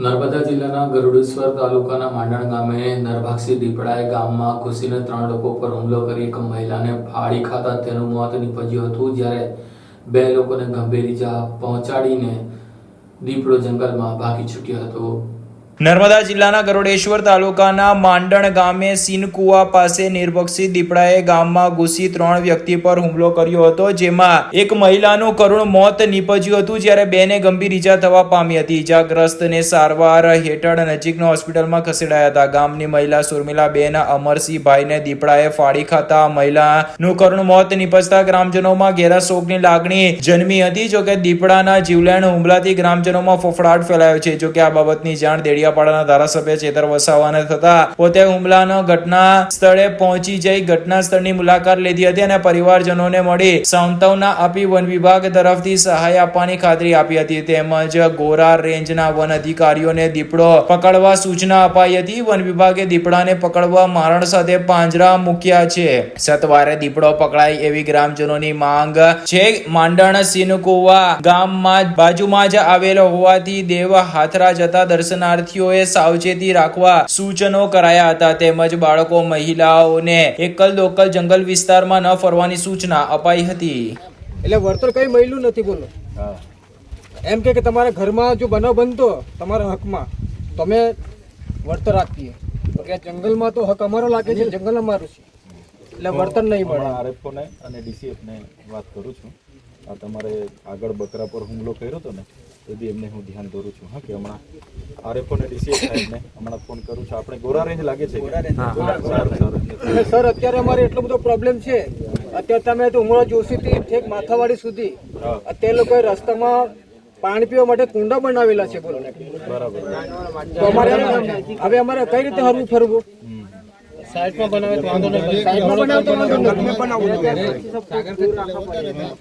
નર્મદા જિલ્લાના ગરુડેશ્વર તાલુકાના માંડણ ગામે નરભાક્ષી દીપડાએ ગામમાં ઘૂસીને ત્રણ લોકો પર હુમલો કરી એક મહિલાને ફાડી ખાતા તેનું મોત નીપજ્યું હતું, જ્યારે બે લોકોને ગંભીર ઇજા પહોંચાડીને દીપડો જંગલમાં ભાગી છૂટ્યો હતો. નર્મદા જિલ્લાના ગરોડેશ્વર તાલુકાના માંડણ ગામે સિનકુવા પાસે નિર્ભક્ષી દીપડાએ ગામમાં ઘૂસી ત્રણ વ્યક્તિ પર હુમલો કર્યો હતો, જેમાં એક મહિલાનું કરુણ મોત નીપજ્યું હતું જ્યારે બેને ગંભીર ઈજા થવા પામી હતી. ઈજાગ્રસ્તને સારવાર હેઠળ નજીકના હોસ્પિટલમાં ખસેડાયા હતા. ગામની મહિલા સુરમિલા બેન અમરસિંહભાઈને દીપડાએ ફાડી ખાતા મહિલાનું કરુણ મોત નીપજતા ગ્રામજનોમાં ઘેરા શોકની લાગણી જન્મી હતી. જોકે દીપડાના જીવલેણ હુમલાથી ગ્રામજનોમાં ફફડાટ ફેલાયો છે. જોકે આ બાબતની જાણ દેડિયાપાડાના ધારાસભ્ય ચેતર વસાવાને થતા પોતે હુમલાનો ઘટના સ્થળે પહોંચી જઈ ઘટના સ્થળની મુલાકાત લીધી હતી અને પરિવારજનોને મળી સાંત્વના આપી વન વિભાગ તરફથી સહાય આપવાની ખાતરી આપી હતી. તેમજ ગોરા રેન્જના વન અધિકારીઓને દીપડો પકડવા સૂચના અપાઈ હતી. વન વિભાગે દીપડાને પકડવા મારણ સાથે પાંજરા મૂક્યા છે. સતવારે દીપડો પકડાય એવી ગ્રામજનોની માંગ છે. માંડણ સિનકુવા ગામમાં બાજુમાં જ આવેલો હોવાથી દેવ હાથરા જતા દર્શનાર્થીઓએ સાવચેતી રાખવા સૂચનો કરાયા હતા. તેમજ બાળકો મહિલાઓને એકલ દોકલ જંગલ વિસ્તારમાં ન ફરવાની સૂચના અપાઈ હતી. એટલે વળતર કઈ મળ્યું નથી બોલો. એમ કે કે તમારા ઘરમાં જો બનાવ બનતો તમારા હકમાં તો અમે વળતર આપીએ. તો કે જંગલમાં તો હક અમારો લાગે છે જંગલ અમારું છે. એટલે વળતર નહીં મળે આરએફઓને અને ડીસીએફને વાત કરું છું. આ તમારે આગળ બકરા પર હુમલો કર્યો હતો ને એ બી એમને હું ધ્યાન દોરું છું હા કે હમણાં આરએફઓ ને ડીસીએફ સાહેબને હમણાં ફોન કરું છું. આપણે ગોરા રેન્જ લાગે છે? સારું અત્યારે અમારે એટલો બધો પ્રોબ્લેમ છે. અત્યારે તમે તો ઉમળો જોશીથી ઠેક માથાવાડી સુધી. તે અત્યારે લોકોએ રસ્તામાં પાણી પીવા માટે કુંડા બનાવેલા છે બોલો. બરાબર. તો અમારે હવે અમારે કઈ રીતે હરવું ફરવું. સાઈડમાં બનાવે તો વાંધો નહીં. સાઈડમાં બનાવે તો વાંધો નહીં.